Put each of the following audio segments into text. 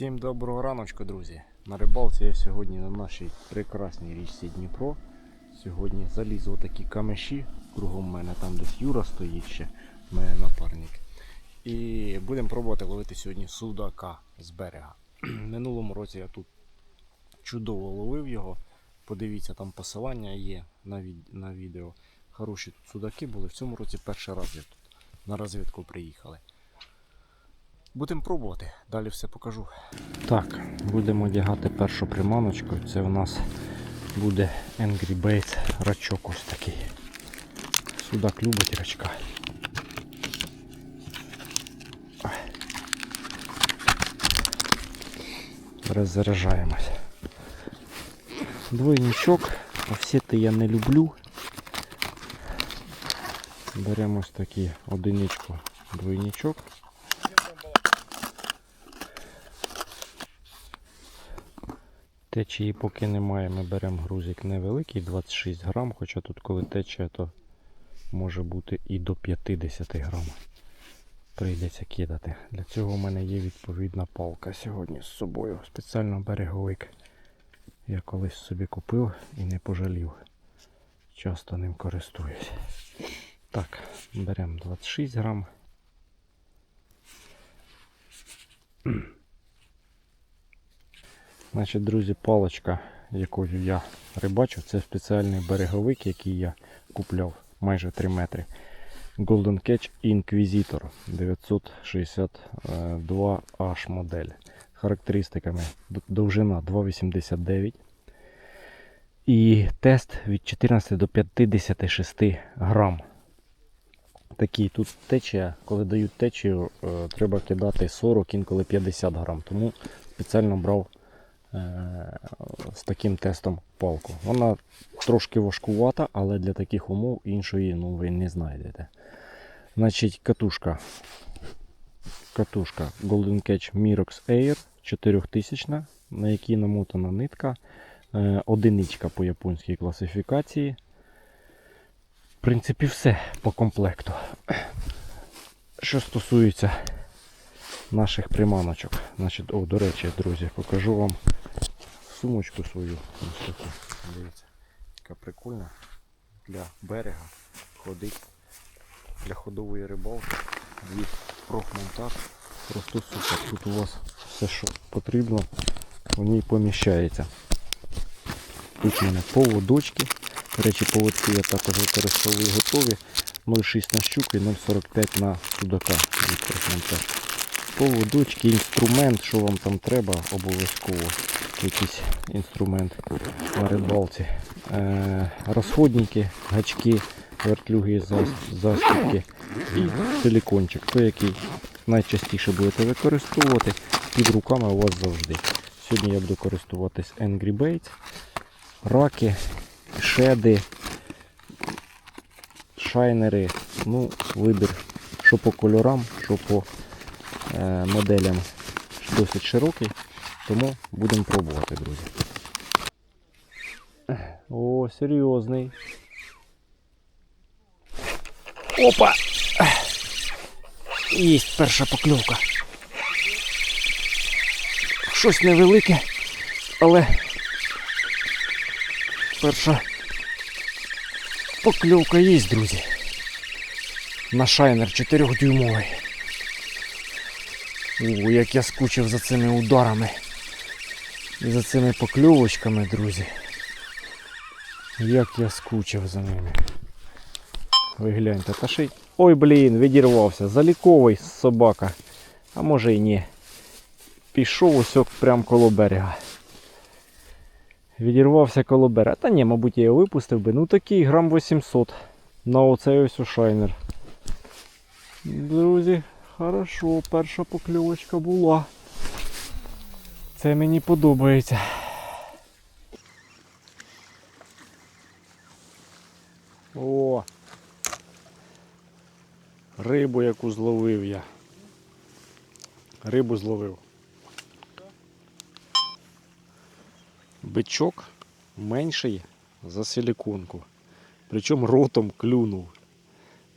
Всім доброго раночку, друзі. На рибалці я сьогодні на нашій прекрасній річці Дніпро. Сьогодні заліз в такі камеші. Кругом мене там десь Юра стоїть ще, мене напарник. І будемо пробувати ловити сьогодні судака з берега. Минулому році я тут чудово ловив його. Подивіться, там посилання є на, від... на відео. Хороші тут судаки були. В цьому році перший раз я тут на розвідку приїхали. Будемо пробувати, далі все покажу. Так, будемо одягати першу приманочку. Це у нас буде Angry Baits рачок ось такий. Судак любить рачка. Роззаряджаємось. Двойничок. Офсети я не люблю. Беремо ось такий одиничку двойничок. Течії поки немає, ми беремо грузик невеликий, 26 грам, хоча тут коли тече, то може бути і до 50 грам. Прийдеться кидати. Для цього у мене є відповідна палка сьогодні з собою. Спеціально береговик. Я колись собі купив і не пожалів. Часто ним користуюсь. Так, беремо 26 грам. Значить, друзі, паличка, якою я рибачу, це спеціальний береговик, який я купляв майже 3 метри. Golden Catch Inquisitor 962H модель. Характеристиками довжина 2,89 і тест від 14 до 56 грам. Такий тут течія, коли дають течію, е, треба кидати 40, інколи 50 грам. Тому спеціально брав з таким тестом палку. Вона трошки важкувата, але для таких умов іншої ну, ви не знайдете. Значить, катушка. Катушка Golden Catch Mirox Air 4000, на якій намотана нитка. Е, Одиничка по японській класифікації. В принципі, все по комплекту. Що стосується наших приманочок. Значить, о, до речі, друзі, покажу вам сумочку свою. Ось таку. Дивіться, яка прикольна для берега. Ходить для ходової рибалки. Від профмонтаж. Просто супер. Тут у вас все, що потрібно, в ній поміщається. Тут у мене поводочки. До речі, поводки я також використовую готові. 0,6 на щуку і 0,45 на судака від профмонтаж поводочки, інструмент, що вам там треба, обов'язково якийсь інструмент на рибалці. Е, розходники, гачки, вертлюги, зас- застібки і силікончик, той, який найчастіше будете використовувати під руками у вас завжди. Сьогодні я буду користуватись Angry Baits, раки, шеди, шайнери, ну, вибір, що по кольорам, що по е, моделям досить широкий, тому будемо пробувати, друзі. О, серйозний. Опа! Є перша покльовка. Щось невелике, але перша покльовка є, друзі. На шайнер 4-дюймовий. О, як я скучив за цими ударами. І за цими покльовочками, друзі. Як я скучив за ними. Ви гляньте, та ще й... Ой, блін, відірвався. Заліковий собака. А може і ні. Пішов усьок прямо коло берега. Відірвався коло берега. Та ні, мабуть, я його випустив би. Ну такий грам 800 на оцей ось шайнер. Друзі, Хорошо, перша покльовочка була. Це мені подобається. О! Рибу яку зловив я. Рибу зловив. Бичок менший за силіконку. Причому ротом клюнув.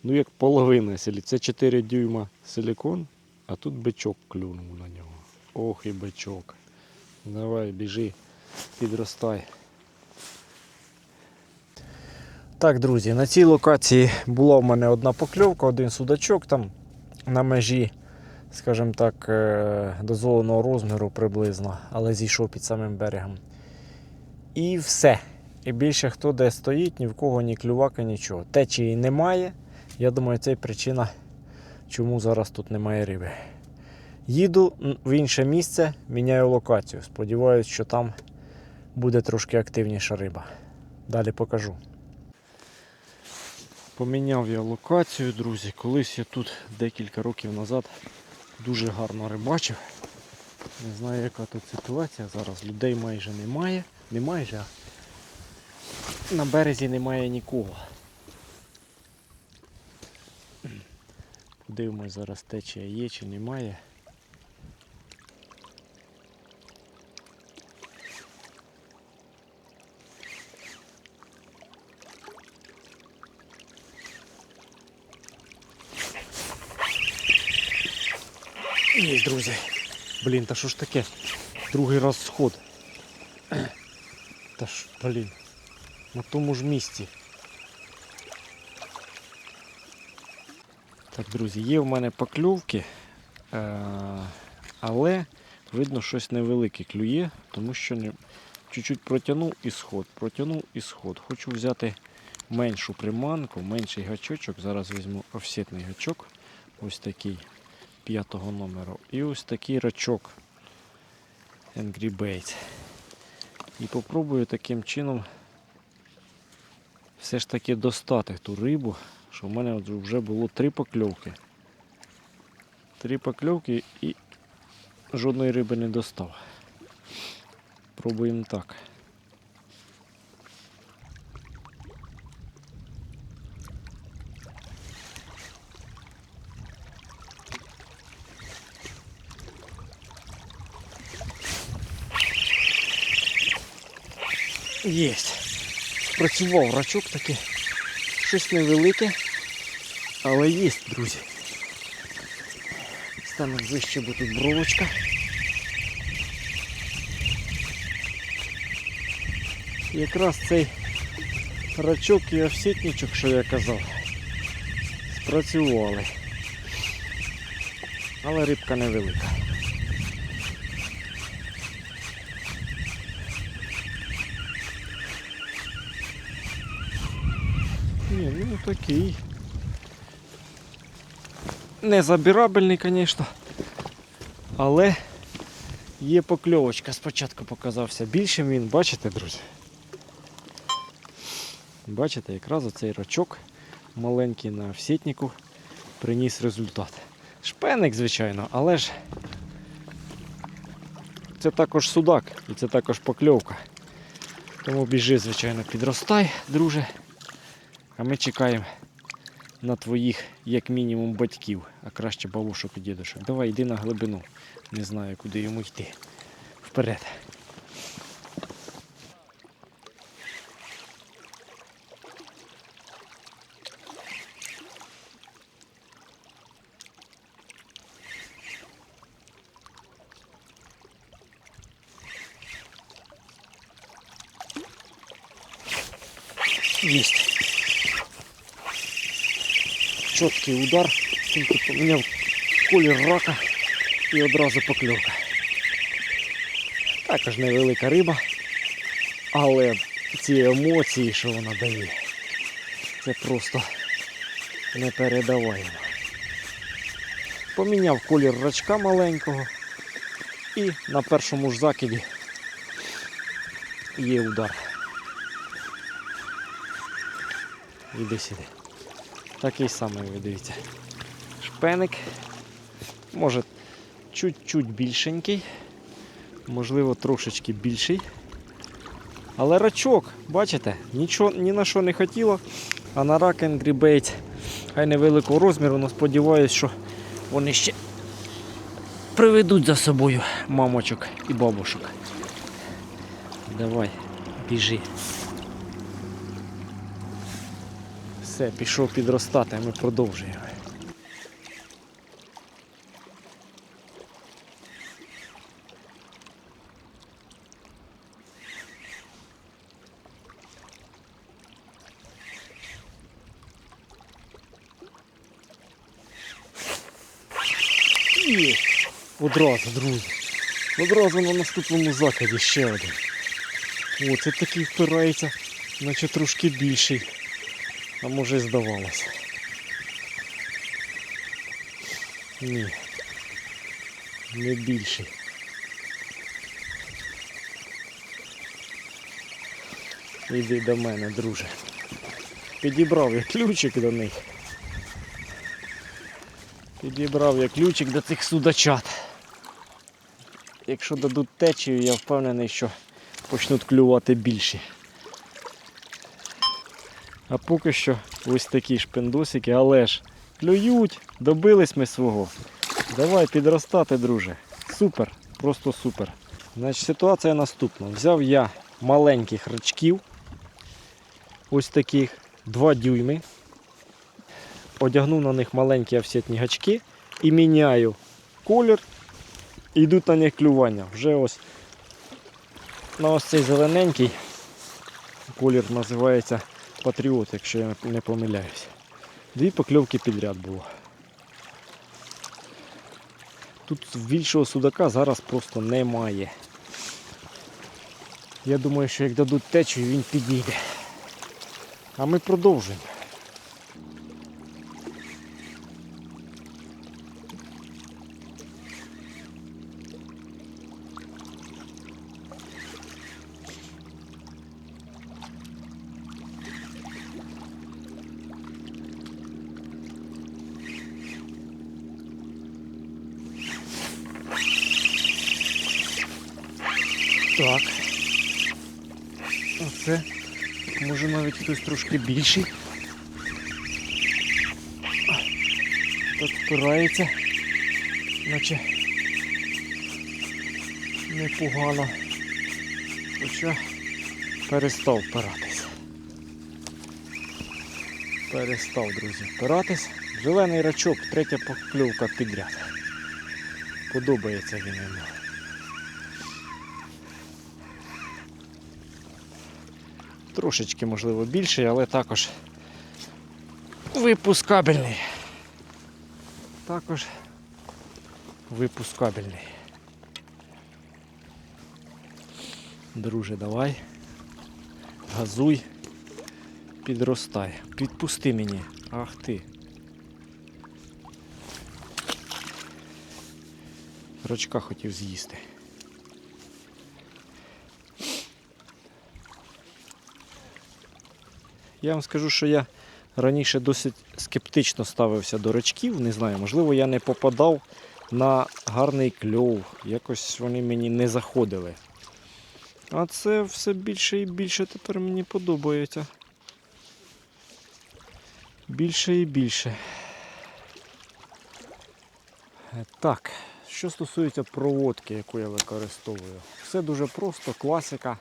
Ну, як половина силі. Це 4 дюйма силікон, а тут бичок клюнув на нього. Ох і бичок. Давай, біжи, підростай. Так, друзі, на цій локації була в мене одна покльовка, один судачок там на межі, скажімо так, е, дозволеного розміру приблизно, але зійшов під самим берегом. І все. І більше хто де стоїть, ні в кого ні клювака, нічого. Течії немає. Я думаю, це причина, чому зараз тут немає риби. Їду в інше місце, міняю локацію. Сподіваюсь, що там буде трошки активніша риба. Далі покажу. Поміняв я локацію, друзі. Колись я тут декілька років назад дуже гарно рибачив. Не знаю, яка тут ситуація. Зараз людей майже немає. Не майже, а на березі немає нікого. Подивимось зараз течія є чи немає. Є, друзі. Блін, та що ж таке? Другий раз сход. Та ж, блін. На тому ж місці. Так, друзі, є в мене покльовки, е, але видно щось невелике клює, тому що не... чуть-чуть протягнув і сход, протягнув і сход. Хочу взяти меншу приманку, менший гачочок. Зараз візьму офсетний гачок. Ось такий п'ятого номеру. І ось такий рачок Angry Bait. І попробую таким чином все ж таки достати ту рибу, що в мене вже було три покльовки. Три покльовки і жодної риби не достав. Пробуємо так. Єсть. Спрацював рачок таки. Щось невелике, але є, друзі. Стану вище, бо тут бровочка. Якраз цей рачок і овсітничок, що я казав, спрацювали. Але рибка невелика. Ну такий. Незабірабельний, звісно. Але є покльовочка. Спочатку показався більшим він, бачите, друзі? Бачите, якраз оцей рачок маленький на всітнику приніс результат. Шпеник, звичайно, але ж це також судак і це також покльовка. Тому біжи, звичайно, підростай, друже. А ми чекаємо на твоїх, як мінімум, батьків, а краще бабушок і дідушок. Давай йди на глибину. Не знаю, куди йому йти. Вперед. Есть. Чіткий удар, тільки поміняв колір рака і одразу покльовка. Також невелика риба, але ці емоції, що вона дає, це просто непередаваємо. Поміняв колір рачка маленького і на першому ж закиді є удар. Іди сюди. Такий самий, ви дивіться. Шпеник. Може чуть-чуть більшенький. Можливо, трошечки більший. Але рачок, бачите, нічого ні на що не хотіло. А на рак Angry Bait, хай невеликого розміру, але сподіваюся, що вони ще приведуть за собою мамочок і бабушок. Давай, біжи. Все, пішов підростати, ми продовжуємо. Одразу, друзі. Одразу на наступному закладі ще один. О, це такий впирається, наче трошки більший. А може і здавалося. Ні. Не більший. Іди до мене, друже. Підібрав я ключик до них. Підібрав я ключик до цих судачат. Якщо дадуть течію, я впевнений, що почнуть клювати більші. А поки що ось такі шпиндосики, але ж клюють, добились ми свого. Давай підростати, друже. Супер, просто супер. Значить, ситуація наступна. Взяв я маленьких рачків, ось таких 2 дюйми. Одягнув на них маленькі офсетні гачки і міняю колір. І йдуть на них клювання. Вже ось на ось цей зелененький колір називається Патріот, якщо я не помиляюсь. Дві покльовки підряд було. Тут більшого судака зараз просто немає. Я думаю, що як дадуть течію, він підійде. А ми продовжуємо. Так. Оце. Може навіть хтось трошки більший. Так впирається. Наче непогано. Хоча перестав впиратись. Перестав, друзі, впиратись. Зелений рачок, третя покльовка підряд. Подобається він йому. Трошечки, можливо, більший, але також випускабельний. Також випускабельний. Друже, давай. Газуй. Підростай. Підпусти мені. Ах ти. Рачка хотів з'їсти. Я вам скажу, що я раніше досить скептично ставився до рачків. Не знаю, можливо, я не попадав на гарний кльов. Якось вони мені не заходили. А це все більше і більше тепер мені подобається. Більше і більше. Е, Так, що стосується проводки, яку я використовую, все дуже просто, класика.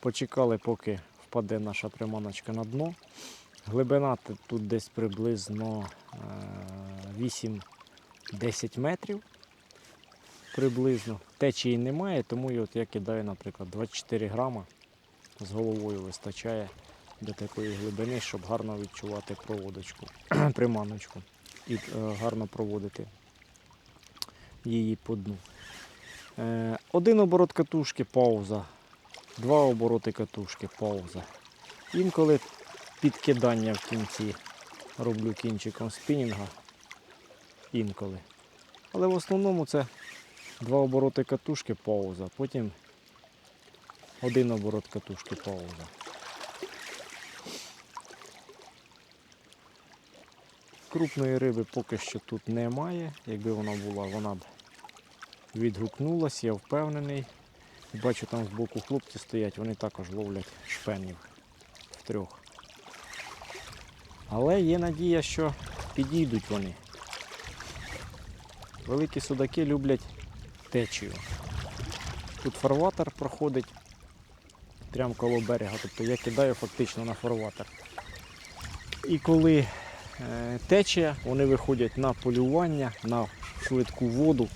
Почекали, поки впаде наша приманочка на дно. Глибина тут десь приблизно е, 8-10 метрів. Приблизно. Течії немає, тому от я кидаю, наприклад, 24 грама з головою вистачає до такої глибини, щоб гарно відчувати проводочку, приманочку і е, гарно проводити її по дну. Е, один оборот катушки, пауза. Два обороти катушки, пауза. Інколи підкидання в кінці роблю кінчиком спінінга. Інколи. Але в основному це два обороти катушки, пауза, потім один оборот катушки, пауза. Крупної риби поки що тут немає. Якби вона була, вона б відгукнулась, я впевнений. Бачу, там збоку хлопці стоять, вони також ловлять шпенів втрьох. Але є надія, що підійдуть вони. Великі судаки люблять течію. Тут фарватер проходить прямо коло берега, тобто я кидаю фактично на фарватер. І коли е, течія, вони виходять на полювання, на швидку воду.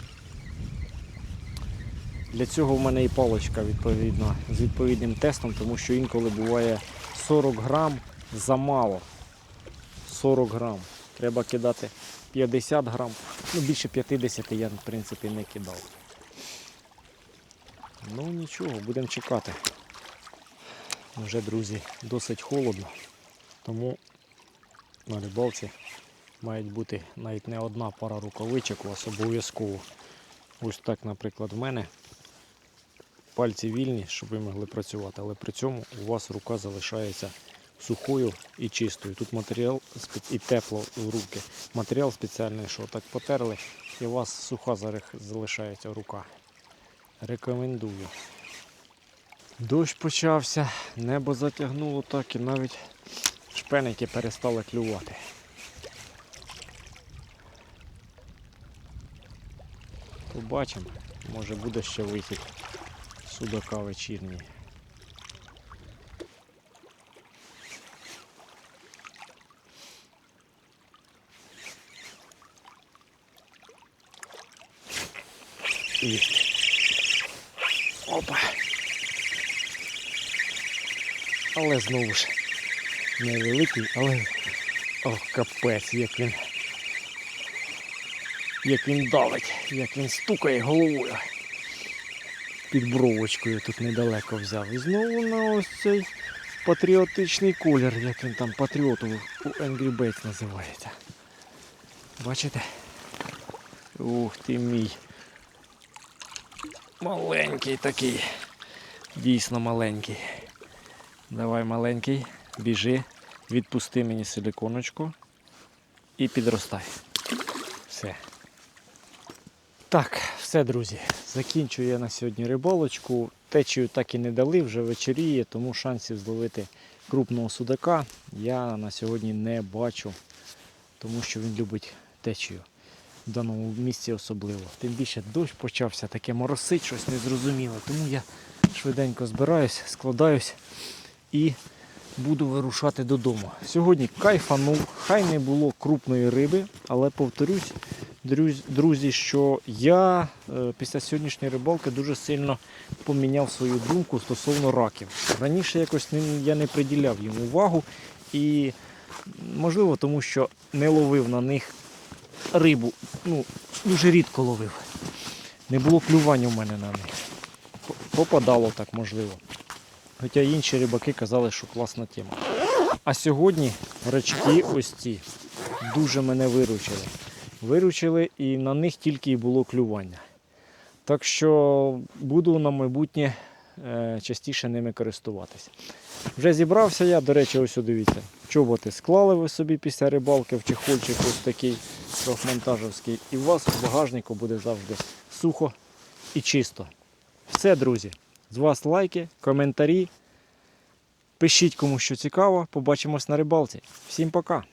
Для цього в мене і паличка відповідно з відповідним тестом, тому що інколи буває 40 грам замало. 40 грам. Треба кидати 50 грам. Ну, більше 50 я, в принципі, не кидав. Ну нічого, будемо чекати. Вже, друзі, досить холодно. Тому на рибалці мають бути навіть не одна пара рукавичок у вас обов'язково. Ось так, наприклад, в мене пальці вільні, щоб ви могли працювати, але при цьому у вас рука залишається сухою і чистою. Тут матеріал і тепло в руки. Матеріал спеціальний, що так потерли, і у вас суха залишається рука. Рекомендую. Дощ почався, небо затягнуло так і навіть шпеники перестали клювати. Побачимо, може буде ще вихід судака вечірній. І. Опа. Але знову ж невеликий, але ох, капець, як він. Як він давить, як він стукає головою. Під бровочкою тут недалеко взяв. І знову на ось цей патріотичний колір, як він там патріот у у Angry Birds називається. Бачите? Ух ти мій. Маленький такий. Дійсно маленький. Давай маленький, біжи, відпусти мені силиконочку і підростай. Все. Так, все, друзі. Закінчую я на сьогодні рибалочку. Течію так і не дали, вже вечоріє, тому шансів зловити крупного судака я на сьогодні не бачу, тому що він любить течію. В даному місці особливо. Тим більше дощ почався, таке моросить, щось незрозуміле. Тому я швиденько збираюсь, складаюсь і буду вирушати додому. Сьогодні кайфанув, хай не було крупної риби, але повторюсь, друзі, що я е, після сьогоднішньої рибалки дуже сильно поміняв свою думку стосовно раків. Раніше якось я не приділяв їм увагу і можливо тому, що не ловив на них рибу. Ну, дуже рідко ловив. Не було клювання в мене на них. Попадало так можливо. Хоча інші рибаки казали, що класна тема. А сьогодні рачки ось ці дуже мене виручили. Виручили і на них тільки і було клювання. Так що буду на майбутнє е, частіше ними користуватися. Вже зібрався я, до речі, ось дивіться. Чоботи склали ви собі після рибалки в чехольчик ось такий трьохмонтажівський. І у вас в багажнику буде завжди сухо і чисто. Все, друзі. З вас лайки, коментарі. Пишіть кому що цікаво. Побачимось на рибалці. Всім пока!